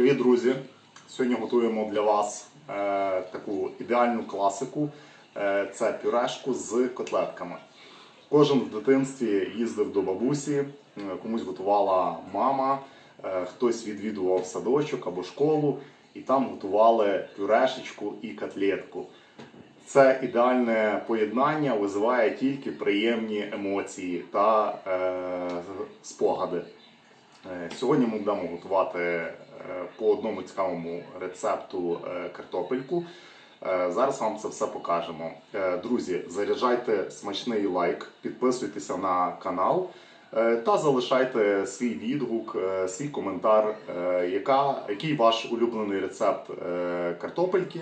Привіт, друзі! Сьогодні готуємо для вас е, таку ідеальну класику. Е, це пюрешку з котлетками. Кожен в дитинстві їздив до бабусі, е, комусь готувала мама, е, хтось відвідував садочок або школу, і там готували пюрешечку і котлетку. Це ідеальне поєднання визиває тільки приємні емоції та е, спогади. Е, Сьогодні ми будемо готувати по одному цікавому рецепту е, картопельку. Е, Зараз вам це все покажемо. Е, Друзі, заряджайте смачний лайк, підписуйтеся на канал е, та залишайте свій відгук, е, свій коментар, е, яка, який ваш улюблений рецепт е, картопельки,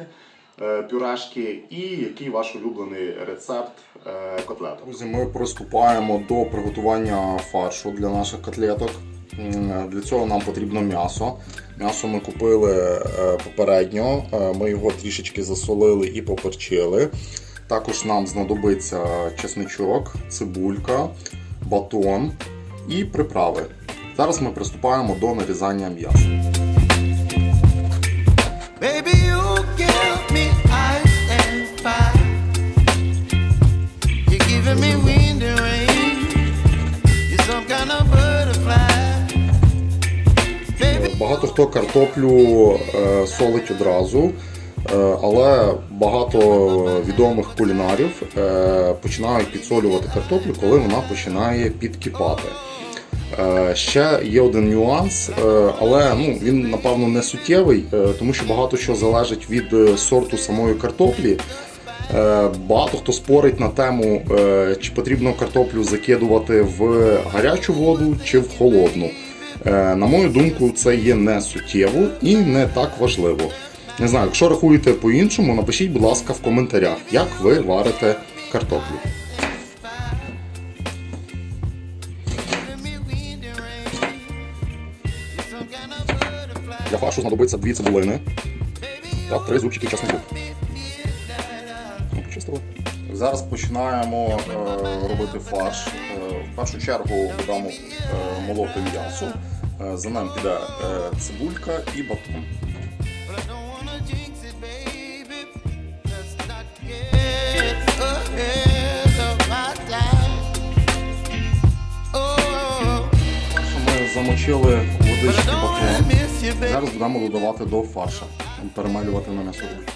е, пюрешки і який ваш улюблений рецепт е, котлеток. Друзі, ми приступаємо до приготування фаршу для наших котлеток. Для цього нам потрібно м'ясо. М'ясо ми купили е, попередньо, е, ми його трішечки засолили і поперчили. Також нам знадобиться чесничок, цибулька, батон і приправи. Зараз ми приступаємо до нарізання м'яса. Багато хто картоплю е, солить одразу, е, але багато відомих кулінарів е, починають підсолювати картоплю, коли вона починає підкипати. Ще є один нюанс, але ну, він напевно не суттєвий, тому що багато що залежить від сорту самої картоплі. Багато хто спорить на тему, чи потрібно картоплю закидувати в гарячу воду чи в холодну. Е, На мою думку, це є не суттєво і не так важливо. Не знаю, якщо рахуєте по-іншому, напишіть, будь ласка, в коментарях, як ви варите картоплю. Для фаршу знадобиться дві цибулини та три зубчики часнику. Ну. Зараз починаємо е, робити фарш. Першу чергу будемо е, молоти м'ясо. Е, за ним піде е, цибулька і батон. Ми замочили водички батон. Зараз будемо додавати до фарша, перемелювати на м'ясорубку.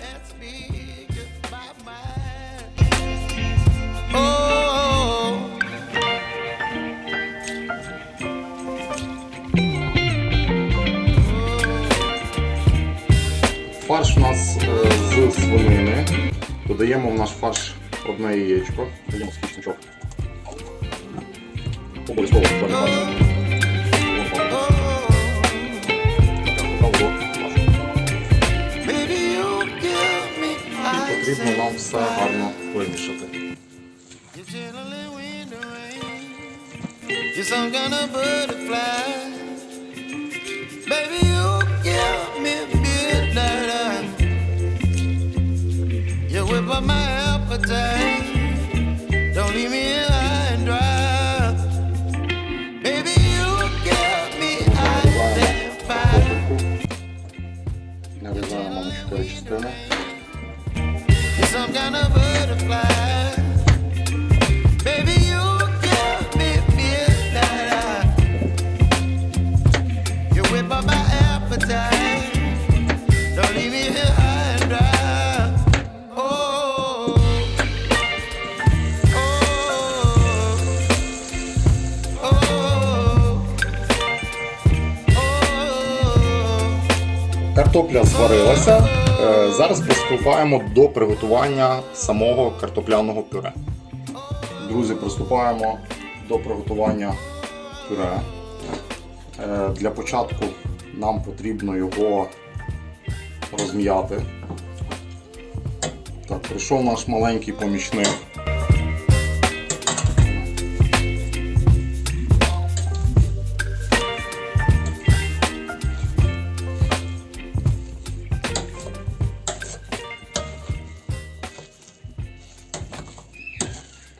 Фарш у нас е, з свинини. Додаємо в наш фарш одне яєчко. Даємо скічничок. Обов'язково чорний фарш. ice Потрібно нам все гарно вимішати. You're some butterfly. over my appetite. Зварилася. Е, Зараз приступаємо до приготування самого картопляного пюре. Друзі, приступаємо до приготування пюре. Е, Для початку нам потрібно його розм'яти. Так, прийшов наш маленький помічник.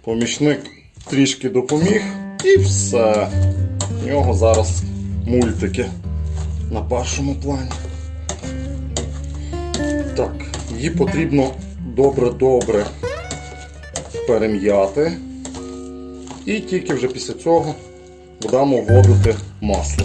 помічник трішки допоміг і все. У нього зараз мультики на першому плані. Так, її потрібно добре-добре перем'яти. І тільки вже після цього будемо вводити масло.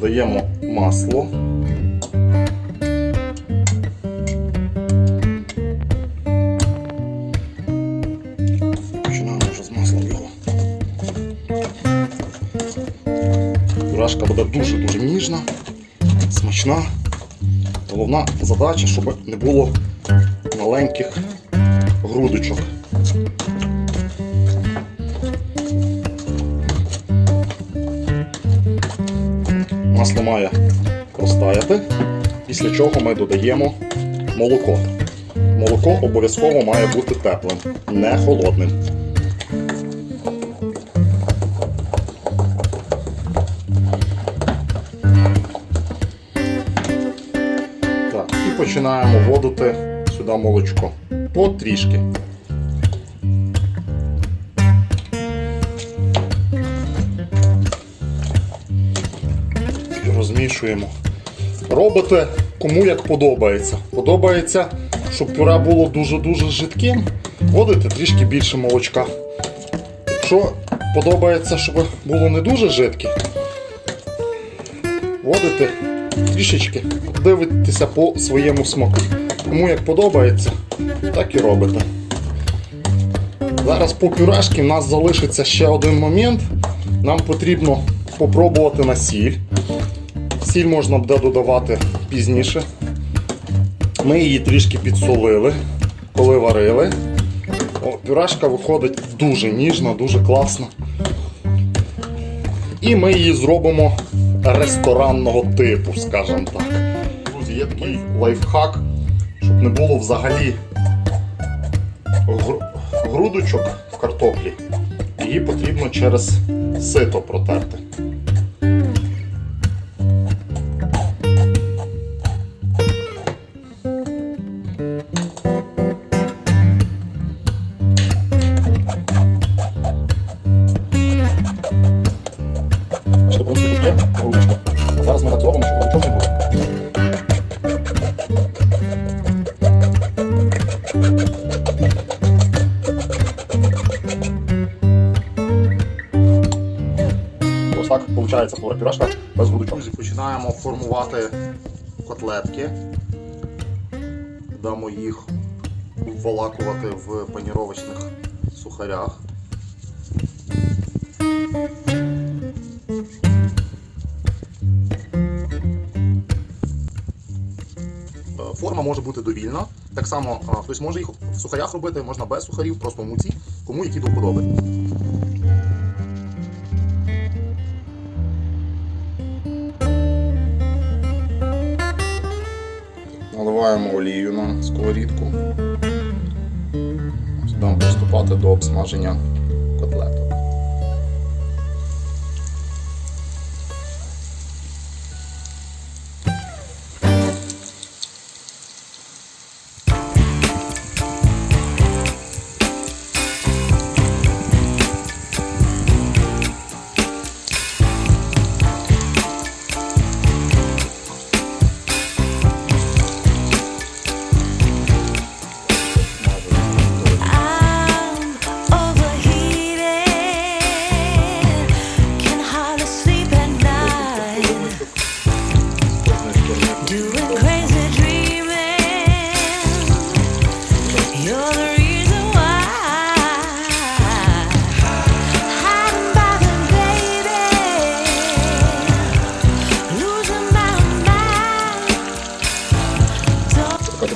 Додаємо масло. Починаємо вже з маслом його. Пюрешка буде дуже-дуже ніжна, смачна. Головна задача, щоб не було маленьких грудочок. Масло має розтаяти, після чого ми додаємо молоко. Молоко обов'язково має бути теплим, не холодним. Так, і починаємо вводити сюди молочко. Потрішки. Розмішуємо. Робите кому як подобається. Подобається, щоб пюре було дуже-дуже жидким, вводите трішки більше молочка. Якщо подобається, щоб було не дуже жидке, вводите трішечки, дивитеся по своєму смаку. Кому як подобається, так і робите. Зараз по пюрешки в нас залишиться ще один момент. Нам потрібно попробувати на сіль. Сіль можна буде додавати пізніше. Ми її трішки підсолили, коли варили. О, пюрешка виходить дуже ніжна, дуже класна. І ми її зробимо ресторанного типу, скажімо так. Друзі, є такий лайфхак, щоб не було взагалі гру- грудочок в картоплі. Її потрібно через сито протерти. Виходить флора пюрешка без грудочок. Друзі, починаємо формувати котлетки. Дамо їх вволакувати в паніровочних сухарях. Е, Форма може бути довільна. Так само хтось може їх в сухарях робити, можна без сухарів, просто в муці, кому які до вподоби. Олію на сковорідку. Будемо приступати до обсмаження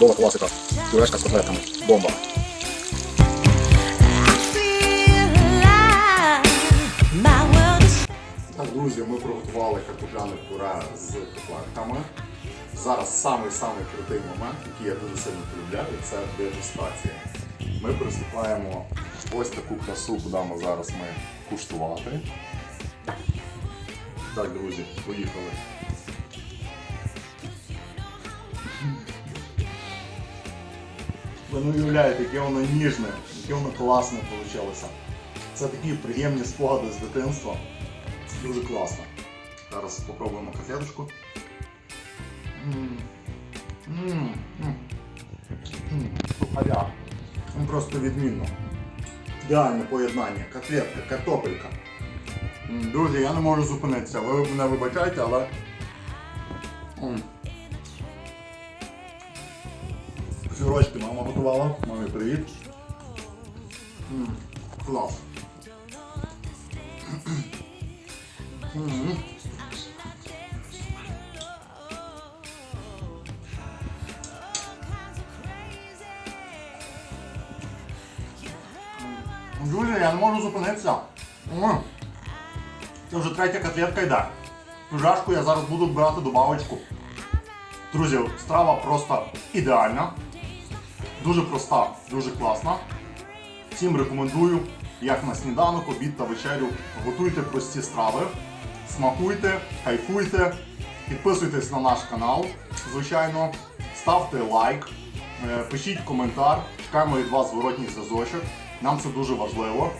чудова з котлетками. Бомба. Так, друзі, ми приготували картопляне пюре з котлетками. Зараз самий-самий крутий момент, який я дуже сильно полюбляю, це дегустація. Ми приступаємо ось таку красу, будемо зараз ми куштувати. Так, друзі, поїхали. Ви не уявляєте, яке воно ніжне, яке воно класне вийшло. Це такі приємні спогади з дитинства. Це Дуже класно. Зараз спробуємо котлеточку. Сухаря. Ну, Просто відмінно. Ідеальне поєднання. Котлетка, картопелька. Друзі, я не можу зупинитися. Ви мене вибачайте, але. Сирочки мама готувала. Мамі привіт. М, Клас. М. Друзі, я не можу зупинитися. М. Це вже третя котлетка йде. Жашку я зараз буду брати добавочку. Друзі, страва просто ідеальна. Дуже проста, дуже класна. Всім рекомендую, як на сніданок, обід та вечерю. Готуйте прості страви, смакуйте, кайфуйте, підписуйтесь на наш канал, звичайно, ставте лайк, е, пишіть коментар, чекаємо від вас зворотній зв'язочок. Нам це дуже важливо.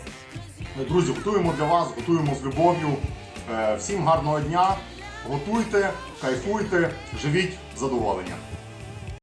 Е, Друзі, готуємо для вас, готуємо з любов'ю. Е, Всім гарного дня, готуйте, кайфуйте, живіть задоволенням.